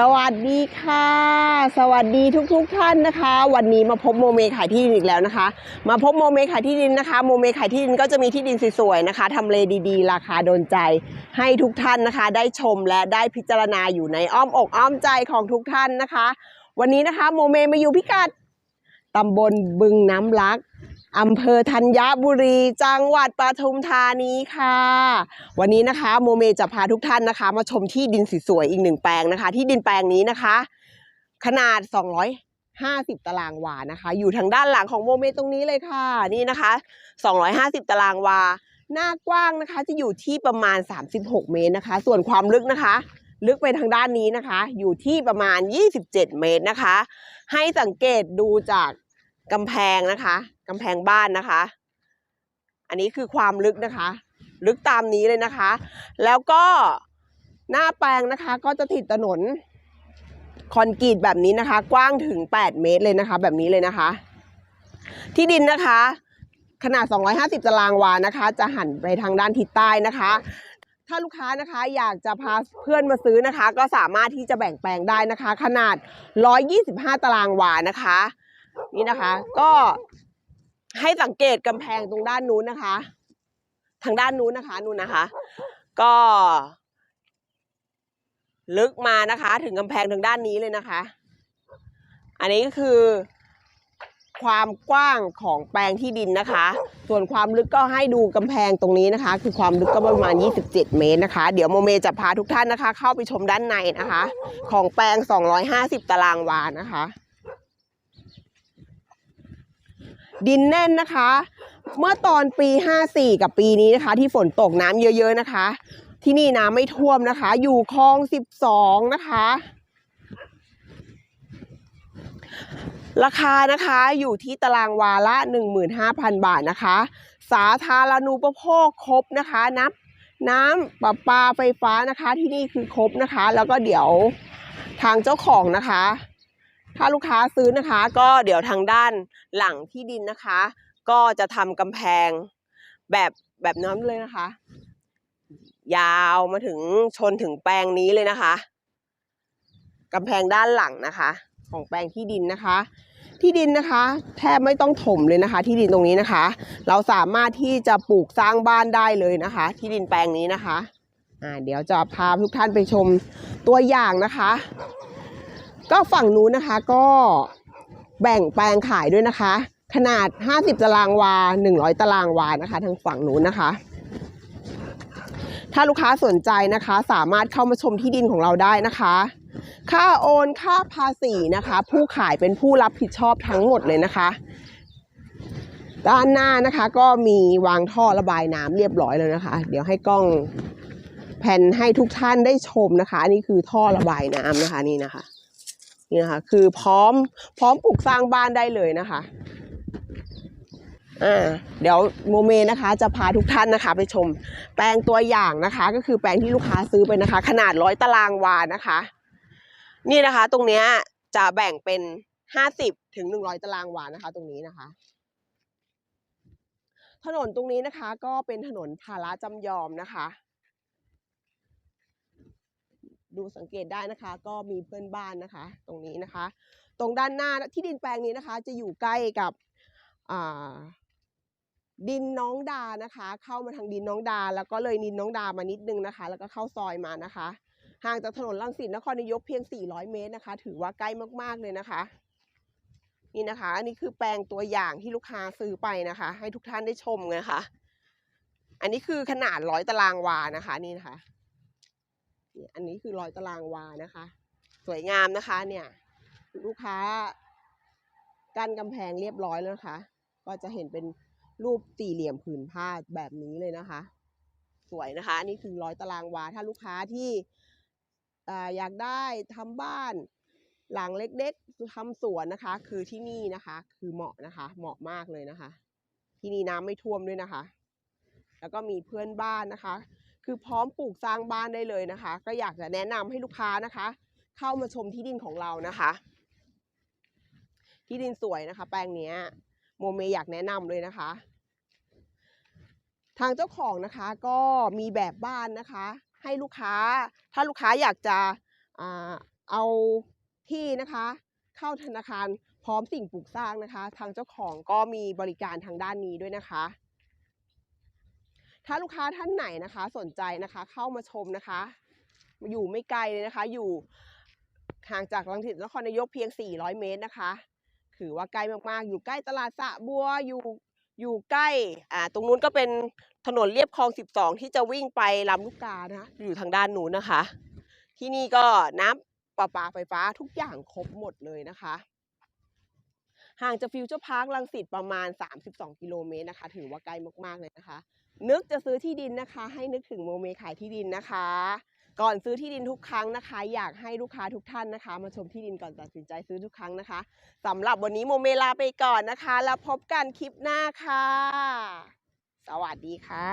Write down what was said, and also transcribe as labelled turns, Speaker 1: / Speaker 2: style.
Speaker 1: สวัสดีค่ะ สวัสดีทุกๆทท่านนะคะ วันนี้มาพบโมเมขายที่ดินอีกแล้วนะคะ มาพบโมเมขายที่ดินนะคะ โมเมขายที่ดินก็จะมีที่ดินสวยๆนะคะทำเลดีๆ ราคาโดนใจ ให้ทุกท่านนะคะ ได้ชมและได้พิจารณาอยู่ในอ้อมอกอ้อมใจของทุกท่านนะคะ วันนี้นะคะโมเมมาอยู่พิกัดตำบลบึงน้ำลัก อำเภอธัญบุรี จังหวัดปทุมธานีค่ะ วันนี้นะคะ โมเมจะพาทุกท่านนะคะ มาชมที่ดินสวยๆอีกหนึ่งแปลงนะคะ ที่ดินแปลงนี้นะคะ ขนาด 250 ตารางวานะคะ อยู่ทางด้านหลังของโมเมตรงนี้เลยค่ะ นี่นะคะ 250 ตารางวา หน้ากว้างนะคะ จะอยู่ที่ประมาณ 36 เมตรนะคะ ส่วนความลึกนะคะลึกไปทางด้านนี้นะคะ อยู่ที่ประมาณ 27 เมตรนะคะ ให้สังเกตดูจากกำแพงนะคะ กำแพงบ้านนะคะ อันนี้คือความลึกนะคะ ลึกตามนี้เลยนะคะ แล้วก็หน้าแปลงนะคะ ก็จะติดถนนคอนกรีตแบบนี้นะคะ กว้างถึง 8 เมตรเลยนะคะ แบบนี้เลยนะคะ ที่ดินนะคะ ขนาด 250 ตารางวานะคะ จะหันไปทางด้านทิศใต้นะคะ ถ้าลูกค้านะคะอยากจะพาเพื่อนมาซื้อนะคะ ก็สามารถที่จะแบ่งแปลงได้นะคะ ขนาด 125 ตารางวานะคะ นี่นะคะ ก็ ให้สังเกตกำแพงตรงด้านนู้นนะคะ ทางด้านนู้นนะคะนู่นนะคะ ก็ ลึกมานะคะ ถึงกำแพงทางด้านนี้เลยนะคะ อันนี้ก็คือ ความกว้างของแปลงที่ดินนะคะ ส่วนความลึกก็ให้ดูกำแพงตรงนี้นะคะ คือความลึกก็ประมาณ 27 เมตรนะคะ เดี๋ยวโมเมจะพาทุกท่านนะคะ เข้าไปชมด้านในนะคะ ของแปลง 250 ตารางวานะคะ ดินแน่นนะคะ เมื่อตอนปี 54 กับปีนี้นะคะ ที่ฝนตกน้ำเยอะ ๆนะคะ ที่นี่น้ำไม่ท่วมนะคะ อยู่คลอง 12 นะคะ ราคานะคะอยู่ที่ตารางวาละ 15,000 บาทนะคะ สาธารณูปโภคครบนะคะ นับน้ำประปาไฟฟ้านะคะที่นี่คือครบนะคะ แล้วก็เดี๋ยวทางเจ้าของนะคะ ถ้าลูกค้าซื้อนะคะ ก็เดี๋ยวทางด้านหลังที่ดินนะคะ ก็จะทำกำแพงแบบแบบนั้นเลยนะคะ ยาวมาถึงชนถึงแปลงนี้เลยนะคะกำแพงด้านหลังนะคะ ของแปลงที่ดินนะคะ ที่ดินนะคะ แทบไม่ต้องถมเลยนะคะ ที่ดินตรงนี้นะคะ เราสามารถที่จะปลูกสร้างบ้านได้เลยนะคะ ที่ดินแปลงนี้นะคะอ่าเดี๋ยวจะพาทุกท่านไปชมตัวอย่างนะคะ ก็ฝั่งนู้นนะคะก็แบ่งแปลงขายด้วยนะคะ ขนาด 50 ตารางวา 100 ตารางวานะคะ ทางฝั่งนู้นนะคะ ถ้าลูกค้าสนใจนะคะ สามารถเข้ามาชมที่ดินของเราได้นะคะ ค่าโอนค่าภาษีนะคะ ผู้ขายเป็นผู้รับผิดชอบทั้งหมดเลยนะคะ ด้านหน้านะคะก็มีวางท่อระบายน้ำเรียบร้อยแล้วนะคะ เดี๋ยวให้กล้องแผ่นให้ทุกท่านได้ชมนะคะ อันนี้คือท่อระบายน้ำนะคะนี่นะคะ นี่นะคะคือพร้อมพร้อมปลูกสร้างบ้านได้เลยนะคะอ่าเดี๋ยวโมเมนะคะจะพาทุกท่านนะคะ ไปชม แปลงตัวอย่างนะคะ ก็คือแปลงที่ลูกค้าซื้อไปนะคะ ขนาดร้อยตารางวานะคะ นี่นะคะ ตรงเนี้ยจะแบ่งเป็นห้าสิบถึงหนึ่งร้อยตารางวานะคะ ตรงนี้นะคะ ถนนตรงนี้นะคะ ก็เป็นถนนภาระจำยอมนะคะ ดูสังเกตได้นะคะ ก็มีเพื่อนบ้านนะคะ ตรงนี้นะคะ ตรงด้านหน้าที่ดินแปลงนี้นะคะ จะอยู่ใกล้กับดินน้องดานะคะ เข้ามาทางดินน้องดา แล้วก็เลยดินน้องดามานิดนึงนะคะ แล้วก็เข้าซอยมานะคะ ห่างจากถนนรังสิตนครนายกเพียง 400 เมตรนะคะ ถือว่าใกล้มากๆเลยนะคะนี่นะคะ อันนี้คือแปลงตัวอย่างที่ลูกค้าซื้อไปนะคะ ให้ทุกท่านได้ชมนะคะ อันนี้คือขนาดร้อยตารางวานะคะ นี่นะคะ นี่อันนี้คือรอยตารางวานะคะ สวยงามนะคะเนี่ย ลูกค้ากั้นกำแพงเรียบร้อยแล้วนะคะ ก็จะเห็นเป็นรูปสี่เหลี่ยมผืนผ้าแบบนี้เลยนะคะ สวยนะคะอันนี้คือร้อยตารางวา ถ้าลูกค้าที่อยากได้ทำบ้านหลังเล็กๆทำสวนนะคะ คือที่นี่นะคะ คือเหมาะนะคะ เหมาะมากเลยนะคะ ที่นี่น้ำไม่ท่วมด้วยนะคะ แล้วก็มีเพื่อนบ้านนะคะ คือพร้อมปลูกสร้างบ้านได้เลยนะคะ ก็อยากจะแนะนำให้ลูกค้านะคะ เข้ามาชมที่ดินของเรานะคะ ที่ดินสวยนะคะ แปลงเนี้ยโมเมอยากแนะนำเลยนะคะ ทางเจ้าของนะคะก็มีแบบบ้านนะคะ ให้ลูกค้า ถ้าลูกค้าอยากจะอเอาที่นะคะ เข้าธนาคารพร้อมสิ่งปลูกสร้างนะคะ ทางเจ้าของก็มีบริการทางด้านนี้ด้วยนะคะ ถ้าลูกค้าท่านไหนนะคะ สนใจนะคะเข้ามาชมนะคะ อยู่ไม่ไกลเลยนะคะ อยู่ห่างจากลังสิตนครนายกเพียง 400 เมตรนะคะถือว่าใกล้มากๆ อยู่ใกล้ตลาดสะบัวอยู่อยู่ใกล้อ่าตรงนู้นก็เป็นถนนเลียบคลอง 12 ที่จะวิ่งไปลำลูกกานะคะอยู่ทางด้านนู้นนะคะ ที่นี่ก็น้ำประปาไฟฟ้าทุกอย่างครบหมดเลยนะคะ ห่างจากฟิวเจอร์พาร์คลังสิตประมาณ 32 กิโลเมตรนะคะ ถือว่าใกล้มากๆเลยนะคะ นึกจะซื้อที่ดินนะคะ ให้นึกถึงโมเมขายที่ดินนะคะ ก่อนซื้อที่ดินทุกครั้งนะคะ อยากให้ลูกค้าทุกท่านนะคะ มาชมที่ดินก่อนตัดสินใจซื้อทุกครั้งนะคะสำหรับวันนี้โมเมลาไปก่อนนะคะ แล้วพบกันคลิปหน้าค่ะ สวัสดีค่ะ